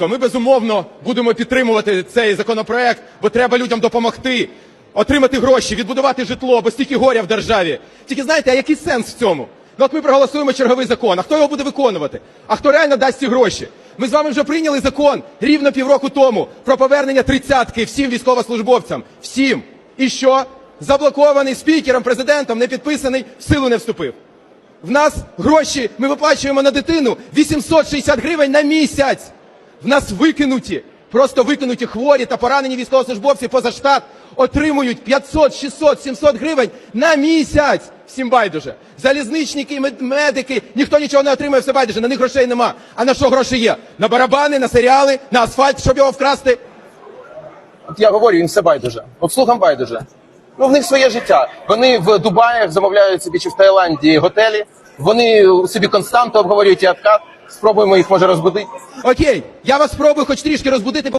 Ми безумовно будемо підтримувати цей законопроект, бо треба людям допомогти, отримати гроші, відбудувати житло, бо стільки горя в державі. Тільки знаєте, а який сенс в цьому? Ну от ми проголосуємо черговий закон. А хто його буде виконувати? А хто реально дасть ці гроші? Ми з вами вже прийняли закон рівно півроку тому про повернення тридцятки всім військовослужбовцям. Всім. І що? Заблокований спікером, президентом, не підписаний, в силу не вступив. В нас гроші ми виплачуємо на дитину 860 гривень на місяць. В нас викинуті, просто викинуті хворі та поранені військовослужбовці поза штат отримують 500, 600, 700 гривень на місяць. Всім байдуже. Залізничники, мед- медики, ніхто нічого не отримує, все байдуже, на них грошей нема. А на що гроші є? На барабани, на серіали, на асфальт, щоб його вкрасти. От я говорю, їм все байдуже. От слухам байдуже. Ну, в них своє життя. Вони в Дубаях замовляють собі чи в Таїланді готелі. Вони собі константу обговорюють і откат. Спробуємо їх може розбудити. Окей, я вас спробую хоч трішки розбудити.